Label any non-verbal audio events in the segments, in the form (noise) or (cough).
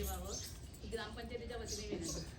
त्यांच्या शुभ हस्ते व्हावं ही ग्रामपंचायतीच्या वतीने विनंती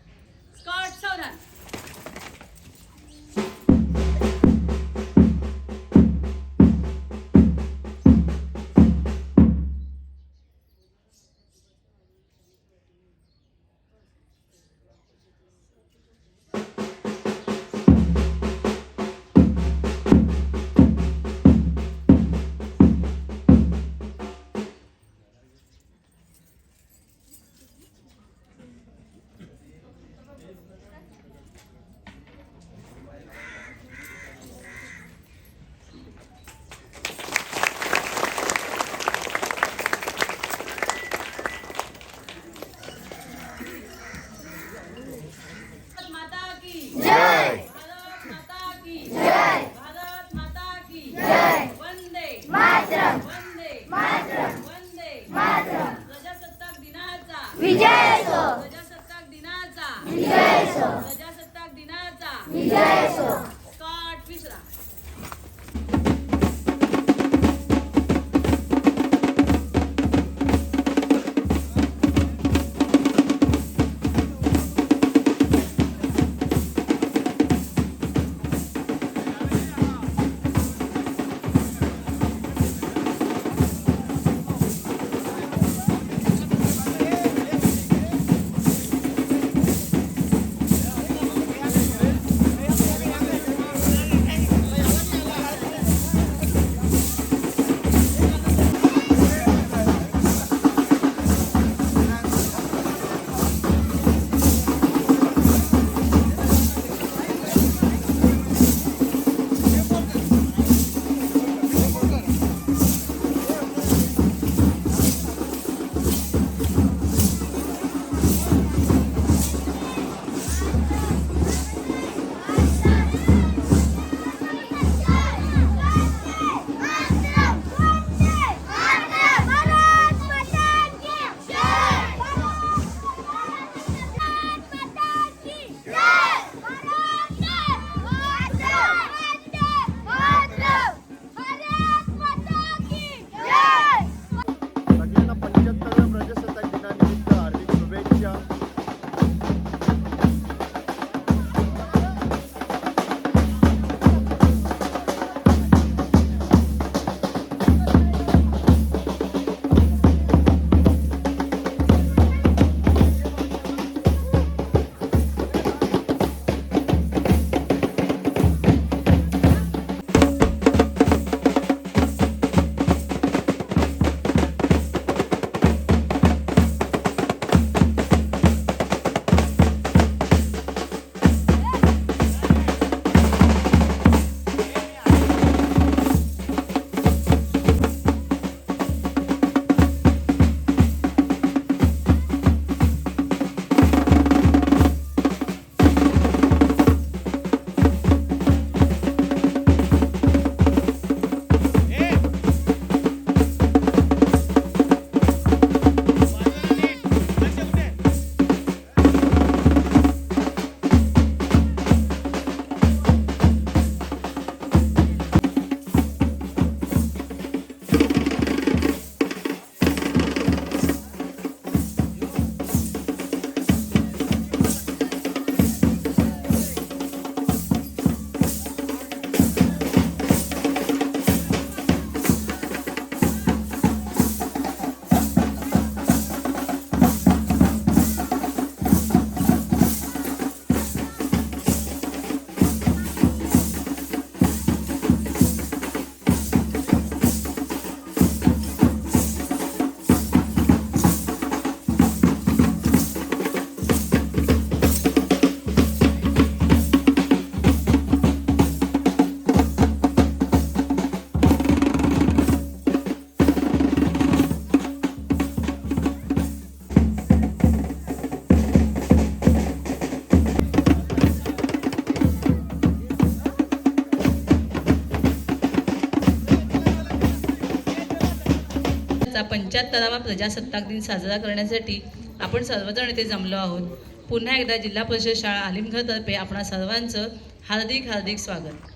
पंच्याहत्तरावा प्रजासत्ताक दिन साजरा करण्यासाठी आपण सर्वजण इथे जमलो आहोत. पुन्हा एकदा जिल्हा परिषद शाळा आलिमघरतर्फे आपणा सर्वांचं हार्दिक हार्दिक स्वागत.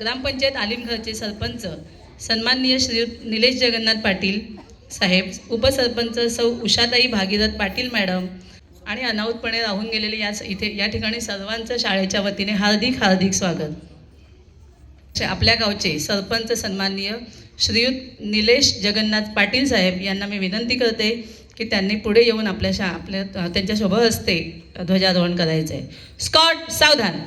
ग्रामपंचायत आलिमघरचे सरपंच सन्माननीय श्री निलेश जगन्नाथ पाटील साहेब उपसरपंच सौ उषाताई भागीरथ पाटील मॅडम आणि अनाऊतपणे राहून गेलेले या इथे या ठिकाणी सर्वांचं शाळेच्या वतीने हार्दिक हार्दिक स्वागत. आपल्या गावचे सरपंच सन्माननीय श्रीयुत निलेश जगन्नाथ पाटील साहेब यांना मी विनंती करते की त्यांनी पुढे येऊन आपल्याशा आपल्या त्यांच्या शोभा हस्ते ध्वजारोहण करायचं आहे स्कॉट सावधान!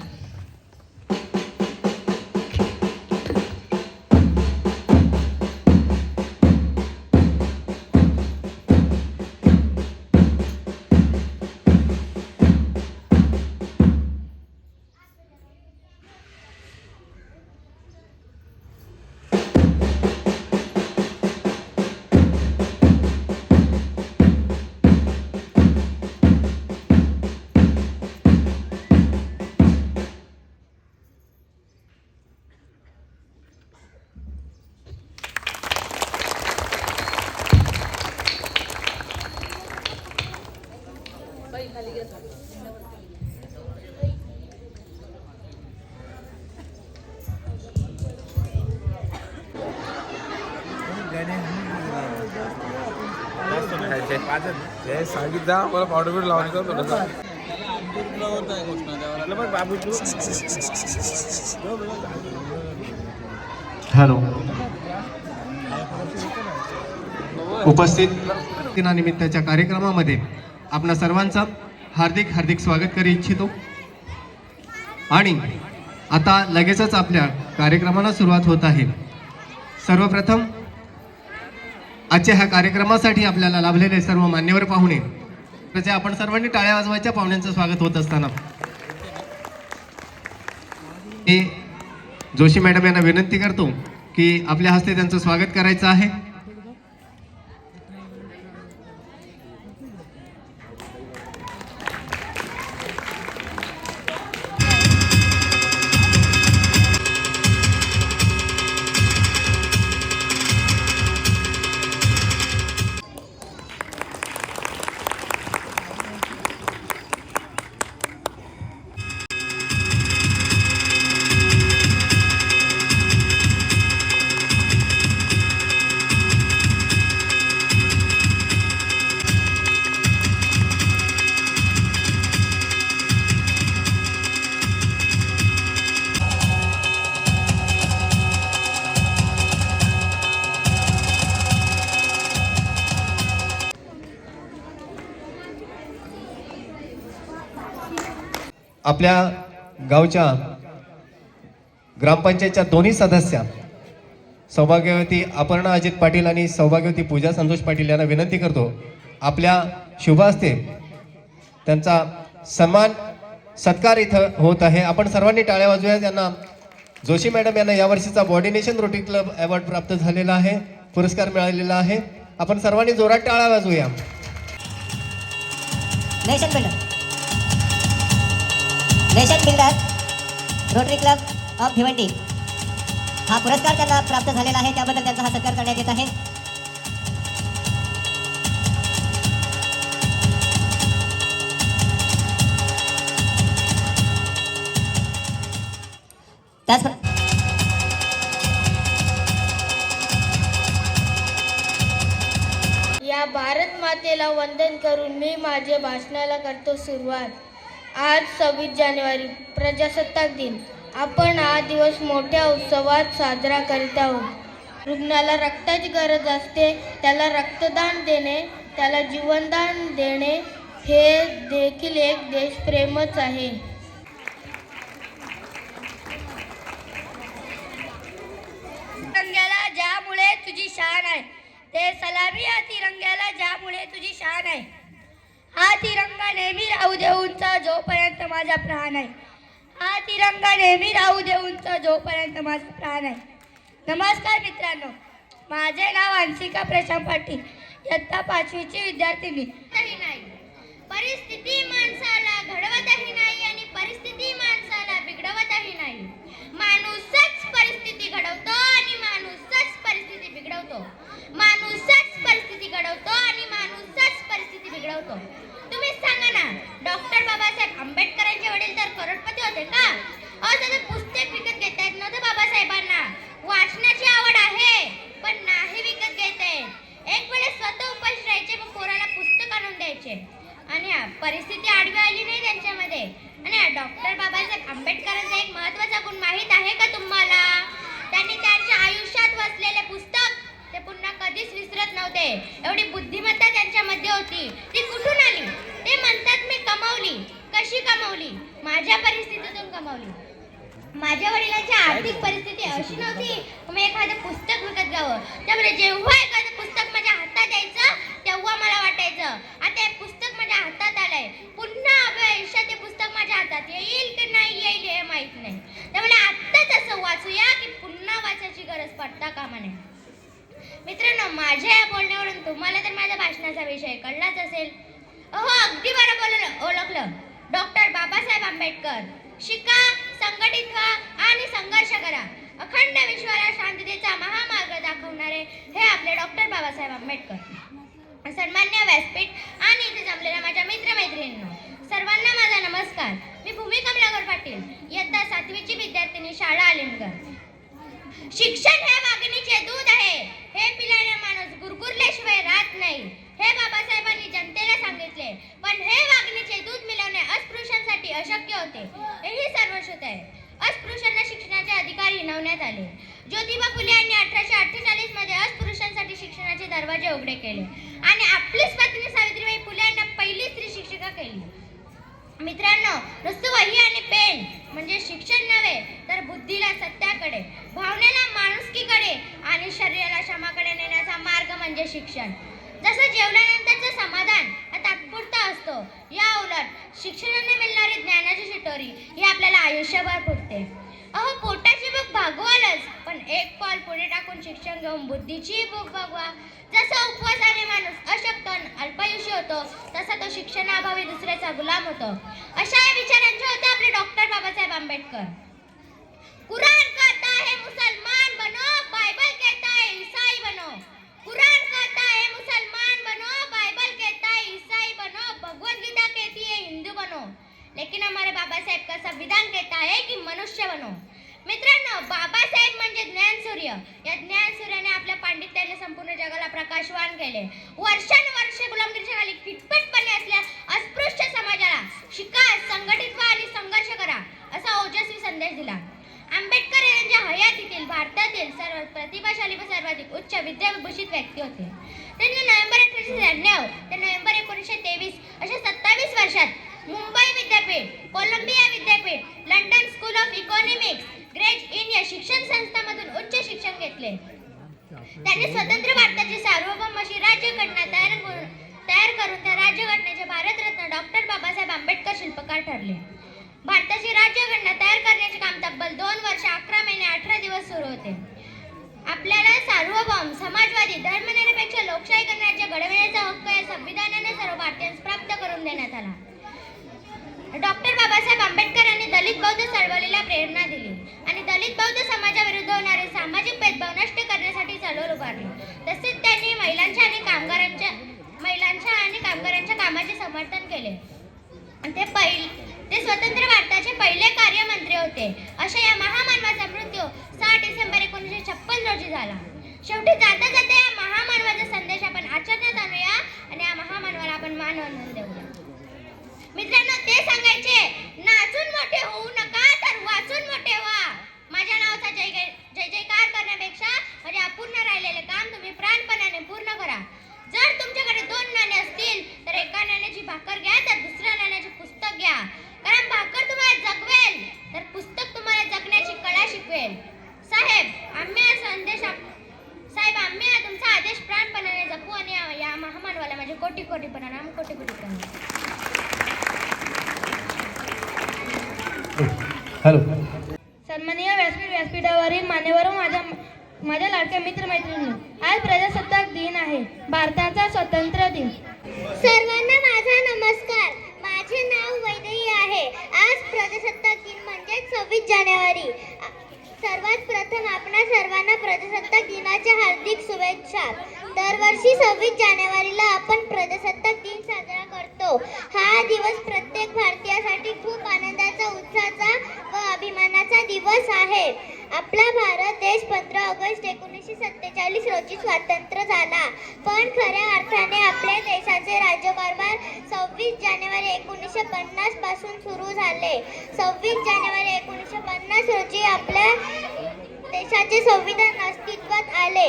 हे सांगितलं आम्हाला पावडर बिवडर लावून थोडंसं. हॅलो. उपस्थित दिनानिमित्ताच्या कार्यक्रमामध्ये आपणा सर्वांचं हार्दिक हार्दिक स्वागत करू इच्छितो. आणि आता लगेचच आपल्या कार्यक्रमाला सुरुवात होत आहे. सर्वप्रथम आजच्या ह्या कार्यक्रमासाठी आपल्याला लाभलेले सर्व मान्यवर पाहुणे. तसे आपण सर्वांनी टाळ्या वाजवायच्या पाहुण्यांचं स्वागत होत असताना. जोशी मॅडम यांना विनंती करतो की आपल्या हस्ते त्यांचं स्वागत करायचं आहे. आपल्या गावच्या ग्रामपंचायतच्या दोन्ही सदस्या सौभाग्यवती अपर्णा अजित पाटील आणि सौभाग्यवती पूजा संतोष पाटील यांना विनंती करतो आपल्या शुभ असते त्यांचा सन्मान सत्कार इथं होत आहे. आपण सर्वांनी टाळ्या वाजूया त्यांना जोशी मॅडम यांना यावर्षीचा बॉर्डिनेशन रोटी क्लब अवॉर्ड प्राप्त झालेला आहे. पुरस्कार मिळालेला आहे. आपण सर्वांनी जोरात टाळ्या वाजवूया. Ration builder Rotary club of Bhiwandi हा पुरस्कार त्यांना प्राप्त झालेला आहे. त्याबद्दल त्यांचा हा सत्कार करण्यात येत आहे. त्याच या भारत मातेला वंदन करून मी माझ्या भाषणाला करतो सुरुवात. आज सव्वीस जानेवारी प्रजासत्ताक दिन. आपण हा दिवस मोठ्या उत्सवात साजरा करीत आहोत. रुग्णाला रक्ताची गरज असते त्याला रक्तदान देणे त्याला जीवनदान देणे हे देखील एक देशप्रेमच आहे. तिरंग्याला ज्यामुळे तुझी शान आहे ते सलामी या तिरंग्याला ज्यामुळे तुझी शान आहे. हा तिरंगा नेहमी राहू दे जोपर्यंत माझा प्राण आहे. हा तिरंगा नेहमी राहू दे जोपर्यंत माझा प्राण आहे. नमस्कार मित्रांनो माझे नाव अंशिका प्रशांत पाटील. इयत्ता पाचवीची विद्यार्थिनी नाही परिस्थिती माणसाला घडवतही नाही आणि परिस्थिती माणसाला बिघडवतही नाही. माणूसच परिस्थिती घडवतो आणि माणूसच परिस्थिती बिघडवतो माणूसच परिस्थिती परिस्थिती घडवतो आणि माणूसच परिस्थिती बिघडवतो तुम्हीच सांगा ना डॉक्टर बाबासाहेब आंबेडकरांचे वडील तर करोडपती होते का अहो त्याचं पुस्तक विकत घेता येत नव्हतं बाबासाहेबांना वाचनाची आवड आहे पण नाही विकत घेता येत एक वेळेस स्वतः उपाशी राहायचे व पोराला पुस्तक आणून द्यायचे आणि हा, परिस्थिती आडवी आली नाही त्यांच्यामध्ये आणि डॉक्टर बाबासाहेब आंबेडकरांचा एक महत्त्वाचा गुण माहीत आहे का तुम्हाला त्यांनी त्यांच्या आयुष्यात वाचलेले पुस्तक ते पुन्हा कधीच विसरत नव्हते एवढी बुद्धिमत्ता त्यांच्यामध्ये होती ती कुठून आली ते म्हणतात मी कमावली कशी कमावली माझ्या परिस्थितीतून कमावली माझ्या वडिलांची आर्थिक परिस्थिती अशी नव्हती की मी एखादं पुस्तक विकत घ्यावं त्यामुळे जेव्हा एखादं पुस्तक माझ्या हातात यायचं तेव्हा मला वाटायचं आता हे पुस्तक माझ्या हातात आलंय पुन्हा आपल्या आयुष्यात ते पुस्तक माझ्या हातात येईल की नाही येईल हे माहीत नाही. त्यामुळे आत्ताच असं वाचूया की पुन्हा वाचायची गरज पडता कामा नये मित्रांनो माझ्या या बोलण्यावरून तुम्हाला तर माझ्या भाषणाचा विषय कळलाच असेल. अहो अगदी बरं बोललं ओळखलं. डॉक्टर बाबासाहेब आंबेडकर. शिका संघटित व्हा आणि संघर्ष करा. अखंड विश्वाला शांततेचा महामार्ग दाखवणारे हे आपले डॉक्टर बाबासाहेब आंबेडकर. सन्मान्य व्यासपीठ आणि इथे जमलेल्या माझ्या मित्रमैत्रिणींना सर्वांना माझा नमस्कार. मी भूमी कमलाकर पाटील इयत्ता सातवीची विद्यार्थिनी शाळा आलिमगड शिक्षण हे वाघिणीचे दूध आहे. हे पिल्याने माणूस गुरगुरल्याशिवाय राहत नाही. हे बाबासाहेबांनी जनतेला सांगितले पण हे वाघिणीचे दूध मिळवणे अस्पृश्यांसाठी अशक्य होते. हेही सर्वश्रुत आहे. अस्पृश्यांना शिक्षणाचे अधिकार हिनवण्यात आले. ज्योतिबा फुले यांनी अठराशे अठ्ठेचाळीसमध्ये अस्पृश्यांसाठी शिक्षणाचे दरवाजे उघडे केले आणि आपलीच पत्नी सावित्रीबाई फुले यांना पहिली स्त्री शिक्षिका केली. मित्रांनो नुसतं वही आणि पेन म्हणजे शिक्षण नव्हे तर बुद्धीला सत्याकडे भावनेला माणुसकीकडे आणि शरीराला क्षमाकडे नेण्याचा मार्ग म्हणजे शिक्षण. जसं जेवल्यानंतरचं समाधान हा तात्पुरता असतो या उलट शिक्षणाने मिळणारी ज्ञानाची शिटोरी ही आपल्याला आयुष्यभर फुटते. अहो पोटाची भूक भागवालच. पण एक पाऊल पुढे टाकून शिक्षण घेऊन बुद्धीची भूक भागवा. जसा उपवासाने माणूस अशक्त अन अल्पायुषी होतो तसा तो शिक्षणाअभावी दुसऱ्याचा गुलाम होतो. अशा या विचारांचे होते आपले डॉक्टर बाबासाहेब आंबेडकर. कुराण कहता है मुसलमान बनो बायबल कहता है ईसाई बनो. कुरान कहता है मुसलमान बनो बाइबल कहता है ईसाई बनो. भगवत गीता कहती है हिंदू बनो. लेकिन हमारे बाबा साहेब का संविधान कहता है कि मनुष्य बनू मित्रांनो बाबासाहेब म्हणजे ज्ञानसूर्य या ज्ञानसूर्याने आपल्या पांडित्याने संपूर्ण जगाला प्रकाशवान केले. वर्षानुवर्षे गुलामगिरीच्या खाली किटपटपणे असल्या अस्पृश्य समाजाला शिका संघटित व्हा आणि संघर्ष करा असा ओजस्वी संदेश दिला. आंबेडकर यांच्या हयातीतील भारतातील सर्व प्रतिभाशाली व सर्वाधिक उच्च विद्याविभूषित व्यक्ती होते. त्यांनी नोव्हेंबर अठराशे त्र्याण्णव ते नोव्हेंबर एकोणीसशे तेवीस अशा सत्तावीस वर्षात मुंबई विद्यापीठ कोलंबिया विद्यापीठ London school of economics Gray's Inn या शिक्षण संस्थांमधून उच्च शिक्षण घेतले. त्यांनी स्वतंत्र भारताची सार्वभौम अशी राज्यघटना तयार करून तयार करून त्या राज्यघटनेचे भारतरत्न डॉक्टर बाबासाहेब आंबेडकर शिल्पकार ठरले. भारताची राज्यघटना तयार करण्याचे काम तब्बल दोन वर्ष अकरा महिने अठरा दिवस सुरू होते. आपल्याला सार्वभौम समाजवादी धर्मनिरपेक्ष लोकशाही गणराज्य घडविण्याचा हक्क या संविधानाने सर्व भारतीयांस प्राप्त करून देण्यात आला. डॉक्टर बाबासाहेब आंबेडकरांनी दलित बौद्ध चळवळीला प्रेरणा दिली आणि दलित बौद्ध समाजाविरुद्ध होणारे सामाजिक भेदभाव नष्ट करण्यासाठी चळवळ उभारली. तसेच त्यांनी महिलांच्या आणि कामगारांच्या महिलांच्या आणि कामगारांच्या कामाचे समर्थन केले. आणि ते पहिले ते स्वतंत्र भारताचे पहिले कार्यमंत्री होते. अशा या महामानवाचा मृत्यू सहा डिसेंबर एकोणीसशे छप्पन रोजी झाला. शेवटी जाता जाता या महामानवाचा संदेश आपण आचरणात आणूया आणि या महामानवाला आपण मान देऊया. मित्रांनो ते सांगायचे नाचून मोठे होऊ नका तर वाचून मोठे व्हा. माझ्या नावाचा जय जय जय जयकार करण्यापेक्षा म्हणजे अपूर्ण राहिलेले काम तुम्ही प्राणपणाने पूर्ण करा. जर तुमच्याकडे दोन नाणे असतील तर एका नाण्याची भाकर घ्या तर दुसऱ्या नाण्याचे पुस्तक घ्या. कारण भाकर तुम्हाला जगवेल तर पुस्तक तुम्हाला जगण्याची कला शिकवेल. साहेब आम्ही हा संदेश साहेब आम्ही हा तुमचा आदेश प्राणपणाने जपू आणि या- या महामानवाला म्हणजे माझे कोटी कोटी प्रणाम कोटी कोटी प्रणाम हॅलो. सन्माननीय व्यासपीठ व्यासपीठावरील मान्यवर माझ्या माझ्या लाडक्या मित्रमैत्रिणी आज प्रजासत्ताक दिन आहे. भारताचा स्वातंत्र्य दिन. सर्वांना माझा नमस्कार. माझे नाव वैदेही आहे. आज प्रजासत्ताक दिन म्हणजे सव्वीस जानेवारी. सर्वात प्रथम आपणा सर्वांना प्रजासत्ताक दिनाच्या हार्दिक शुभेच्छा. दरवर्षी सव्वीस जानेवारीला आपण प्रजासत्ताक दिन साजरा करतो. हा दिवस प्रत्येक भारतीयासाठी खूप आनंदाचा उत्साहाचा व अभिमानाचा दिवस आहे. आपला भारत देश पंधरा ऑगस्ट एकोणीसशे सत्तेचाळीस रोजी स्वातंत्र्य झाला. पण खऱ्या अर्थाने आपल्या देशाचे राज्यकारभार सव्वीस जानेवारी एकोणीसशे पन्नासपासून सुरू झाले. सव्वीस जानेवारी एकोणीसशे पन्नास रोजी आपल्या देशाचे संविधान अस्तित्वात आले.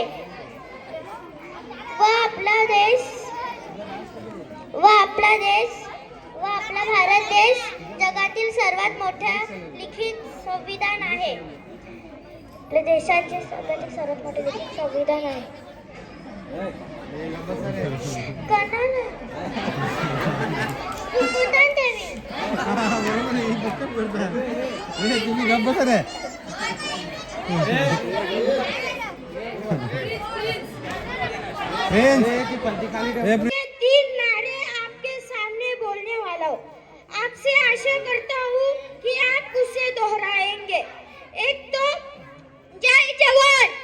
व आपला देश व आपला देश व आपला भारत देश जगातील सर्वात मोठ्या लिखित संविधान आहे. आपल्या देशाचे जगातील सर्वात मोठे लिखित संविधान आहे. तीन नारे आपके सामने बोलने वाला हूँ आपसे आशा करता हूँ कि आप उसे दोहराएँगे एक तो जय जवान।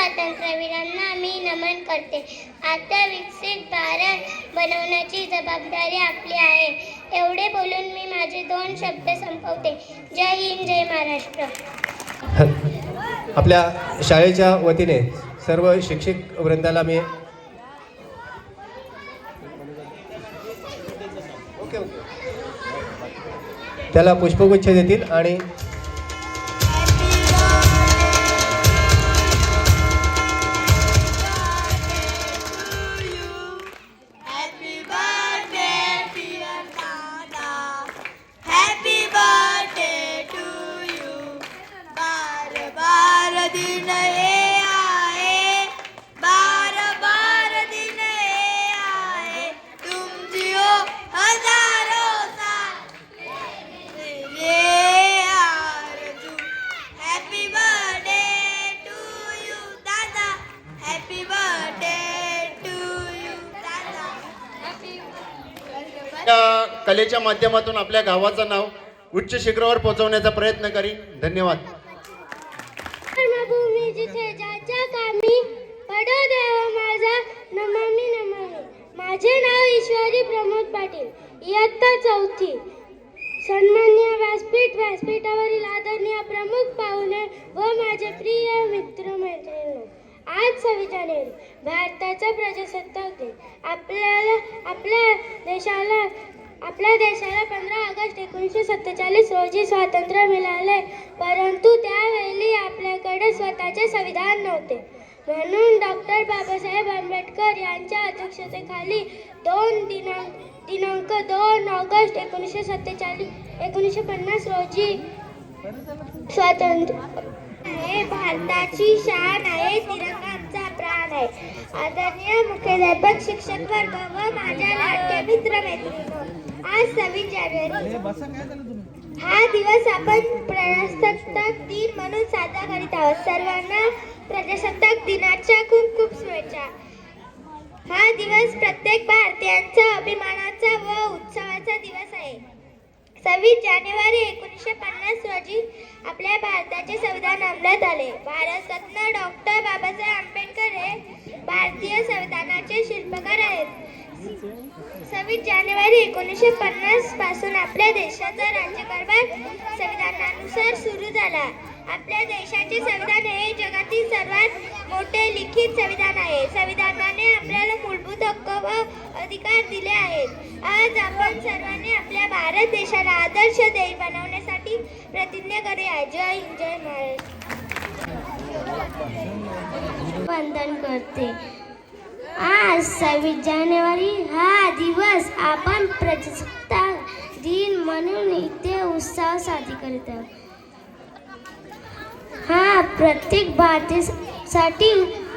स्वातंत्र्यवीरांना मी नमन करते. आता विकसित भारत बनवण्याची जबाबदारी आपली आहे. एवढे बोलून मी माझे दोन शब्द संपवते. जय हिंद जय महाराष्ट्र. (laughs) आपल्या शाळेच्या वतीने सर्व शिक्षक वृंदाला मी ओके त्याला पुष्पगुच्छ देतील आणि कलेच्या माध्यमातून आपल्या गावाचं नाव उच्च शिखरावर पोहोचवण्याचा प्रयत्न करीन. धन्यवाद. कामी माझा. माझे नाव ईश्वरी प्रमोद पाटील. इयत्ता चौथी. सन्मान्य व्यासपीठ व्यासपीठावरील आदरणीय प्रमुख पाहुणे व माझे प्रिय मित्र मैत्रिणी आज सव्वीस जानेवारी भारताचा प्रजासत्ताक दिन. आपल्याला आपल्या देशाला आपल्या देशाला पंधरा ऑगस्ट एकोणीसशे सत्तेचाळीस रोजी स्वातंत्र्य मिळाले परंतु त्यावेळी आपल्याकडे स्वतःचे संविधान नव्हते. म्हणून डॉक्टर बाबासाहेब आंबेडकर यांच्या अध्यक्षतेखाली दोन दिनांक दिनांक दोन ऑगस्ट एकोणीसशे सत्तेचाळीस एकोणीसशे पन्नास रोजी स्वातंत्र्य आहे भारताची शान आहे तिरंगा आमचा प्राण आहे. आदरणीय मुख्याध्यापक शिक्षक वर्ग व माझ्या लाडक्या मित्र मैत्रिणी आज सव्वीस जानेवारी. हा दिवस आपण प्रजासत्ताक दिन म्हणून साजरा करीत आहोत. सर्वांना प्रजासत्ताक दिनाच्या खूप खूप शुभेच्छा. हा दिवस प्रत्येक भारतीयांचा अभिमानाचा व उत्सवाचा दिवस आहे. सव्वीस जानेवारी एकोणीसशे पन्नास रोजी आपल्या भारताचे संविधान अंमलात आले. भारतरत्न डॉक्टर बाबासाहेब आंबेडकर हे भारतीय संविधानाचे शिल्पकार आहेत. सव्वीस जानेवारी एकोणीसशे पन्नासपासून आपल्या देशाचा राज्यकारभार संविधानानुसार सुरू झाला. आपल्या देशाचे संविधान हे जगातील सर्वात मोठे लिखित संविधान आहे. संविधानाने आपल्याला मूलभूत हक्क व अधिकार दिले आहेत. आज आपण सर्वांनी आपल्या भारत देशाला आदर्श देश बनवण्यासाठी प्रतिज्ञा करूया. जय हिंद जय महाराष्ट्र. वंदन करते. आज सव्वीस जानेवारी हा दिवस आपण प्रजासत्ताक दिन म्हणून इथे उत्साह साजरी करीत आहोत. हा प्रत्येक भारतीयसाठी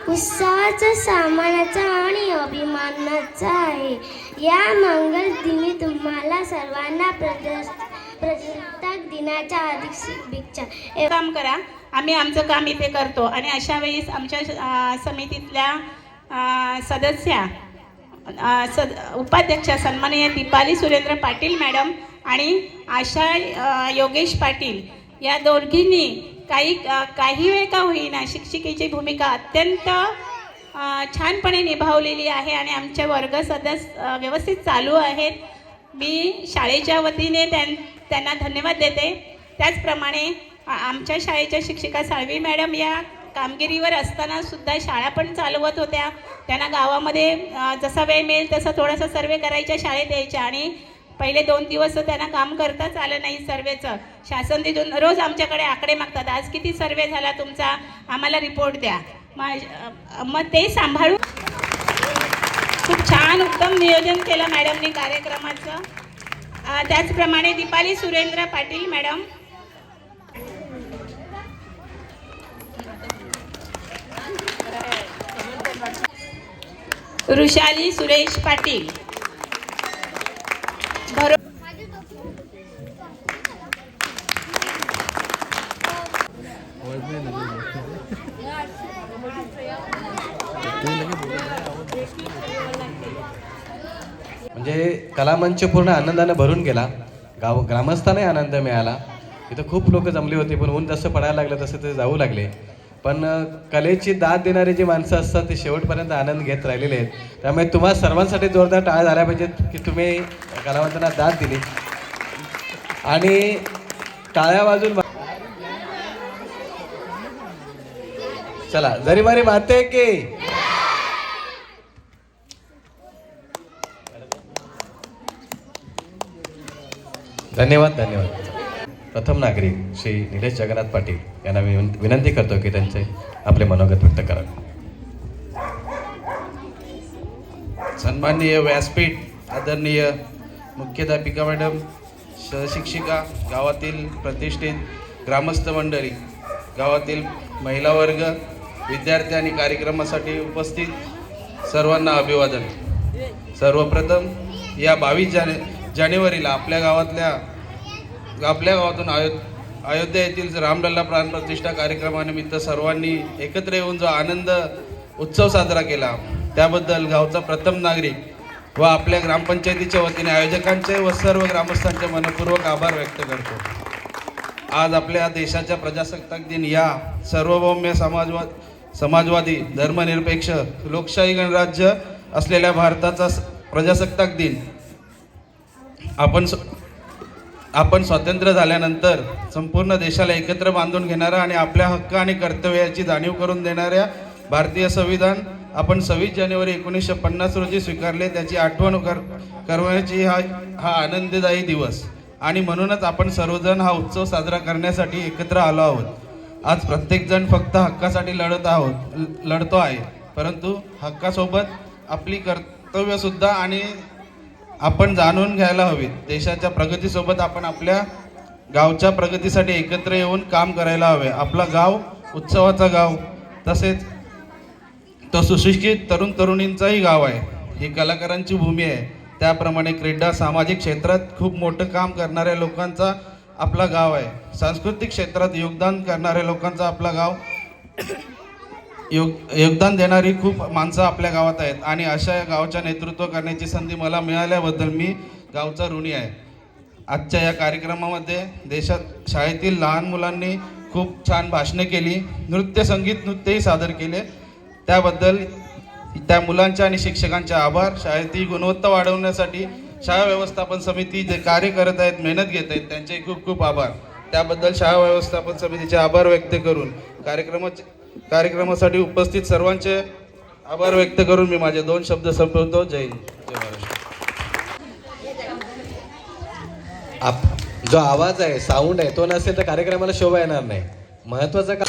उत्साहाचा सामानाचा आणि अभिमानाचा आहे. या मंगल दिनी तुम्हाला सर्वांना प्रजासत्ताक दिनाच्या अधिक शुभेच्छा. काम करा. आम्ही आमचं काम इथे करतो आणि अशा वेळेस आमच्या समितीतल्या सदस्या सद उपाध्यक्षा सन्माननीय दीपाली सुरेंद्र पाटील मॅडम आणि आशा योगेश पाटील या दोघींनी काही काही वेळ का होईना शिक्षिकेची भूमिका अत्यंत छानपणे निभावलेली आहे आणि आमचे वर्ग सदस्य व्यवस्थित चालू आहेत. मी शाळेच्या वतीने त्यां त्यांना धन्यवाद देते. त्याचप्रमाणे आमच्या शाळेच्या शिक्षिका साळवी मॅडम या कामगिरीवर असताना सुद्धा शाळा पण चालवत होत्या. त्यांना गावामध्ये जसा वेळ मिळेल तसा थोडासा सर्वे करायच्या शाळेत यायच्या आणि पहिले दोन दिवस त्यांना काम करताच आलं नाही सर्वेचं. शासन तिथून रोज आमच्याकडे आकडे मागतात. आज किती सर्वे झाला तुमचा? आम्हाला रिपोर्ट द्या. मग मग ते सांभाळून खूप छान उत्तम नियोजन केलं मॅडमने कार्यक्रमाचं. त्याचप्रमाणे दीपाली सुरेंद्र पाटील मॅडम ऋषाली सुरेश पाटील. म्हणजे कलामंच पूर्ण आनंदाने भरून गेला. गाव ग्रामस्थांनाही आनंद मिळाला. इथं खूप लोक जमले होते पण ऊन जसं पडायला लागलं तसं ते जाऊ लागले. पण कलेची दाद देणारी जी माणसं असतात ते शेवटपर्यंत आनंद घेत राहिलेले आहेत. त्यामुळे तुम्हा सर्वांसाठी जोरदार टाळ्या झाल्या पाहिजेत की तुम्ही कलावंतांना दाद दिली. आणि टाळ्या वाजून चला जरी मारी माते की. धन्यवाद धन्यवाद. प्रथम नागरिक श्री निलेश जगन्नाथ पाटील यांना मी विन- विनंती करतो की त्यांचे आपले मनोगत व्यक्त करावे. सन्माननीय व्यासपीठ आदरणीय मुख्याध्यापिका मॅडम सहशिक्षिका गावातील प्रतिष्ठित ग्रामस्थ मंडळी गावातील महिला वर्ग विद्यार्थी आणि कार्यक्रमासाठी उपस्थित सर्वांना अभिवादन. सर्वप्रथम या बावीस जाने जानेवारीला आपल्या गावातल्या आपल्या गावातून अयो अयोध्या येथील रामलल्ला प्राणप्रतिष्ठा कार्यक्रमानिमित्त सर्वांनी एकत्र येऊन जो आनंद उत्सव साजरा केला त्याबद्दल गावचा प्रथम नागरिक व आपल्या ग्रामपंचायतीच्या वतीने आयोजकांचे व सर्व ग्रामस्थांचे मनपूर्वक आभार व्यक्त करतो. आज आपल्या देशाच्या प्रजासत्ताक दिन या सार्वभौम्य समाजवाद समाजवादी धर्मनिरपेक्ष लोकशाही गणराज्य असलेल्या भारताचा स- प्रजासत्ताक दिन. आपण स- आपण स्वातंत्र्य झाल्यानंतर संपूर्ण देशाला एकत्र बांधून घेणारा आणि आपल्या हक्क आणि कर्तव्याची जाणीव करून देणाऱ्या भारतीय संविधान आपण सव्वीस जानेवारी एकोणीसशे पन्नास रोजी स्वीकारले त्याची आठवण कर करण्याची हा हा आनंददायी दिवस. आणि म्हणूनच आपण सर्वजण हा उत्सव साजरा करण्यासाठी एकत्र आलो आहोत. आज प्रत्येकजण फक्त हक्कासाठी लढत आहोत ल- लढतो आहे. परंतु हक्कासोबत आपली कर्तव्यसुद्धा आणि आपण जाणून घ्यायला हवीत. देशाच्या प्रगतीसोबत आपण आपल्या गावच्या प्रगतीसाठी एकत्र येऊन काम करायला हवे. आपला गाव उत्सवाचा गाव तसेच तो सुशिक्षित तरुण तरुणींचाही गाव आहे. ही कलाकारांची भूमी आहे. त्याप्रमाणे क्रीडा सामाजिक क्षेत्रात खूप मोठं काम करणाऱ्या लोकांचा आपला गाव आहे. सांस्कृतिक क्षेत्रात योगदान करणाऱ्या लोकांचा आपला गाव योग योगदान देणारी खूप माणसं आपल्या गावात आहेत. आणि अशा या गावच्या नेतृत्व करण्याची संधी मला मिळाल्याबद्दल मी गावचा ऋणी आहे. आजच्या या कार्यक्रमामध्ये देशात शाळेतील लहान मुलांनी खूप छान भाषणे केली नृत्य संगीत नृत्यही सादर केले. त्याबद्दल त्या मुलांच्या आणि शिक्षकांचे आभार. शाळेतील गुणवत्ता वाढवण्यासाठी शाळा व्यवस्थापन समिती जे कार्य करत आहेत मेहनत घेत आहेत त्यांचे खूप खूप आभार. त्याबद्दल शाळा व्यवस्थापन समितीचे आभार व्यक्त करून कार्यक्रमाचे कार्यक्रमासाठी उपस्थित सर्वांचे आभार व्यक्त करून मी माझे दोन शब्द संपवतो. जय हिंद. जय महाराष्ट्र. आप जो आवाज आहे साऊंड आहे तो नसेल तर कार्यक्रमाला शोभा येणार नाही. महत्वाचं का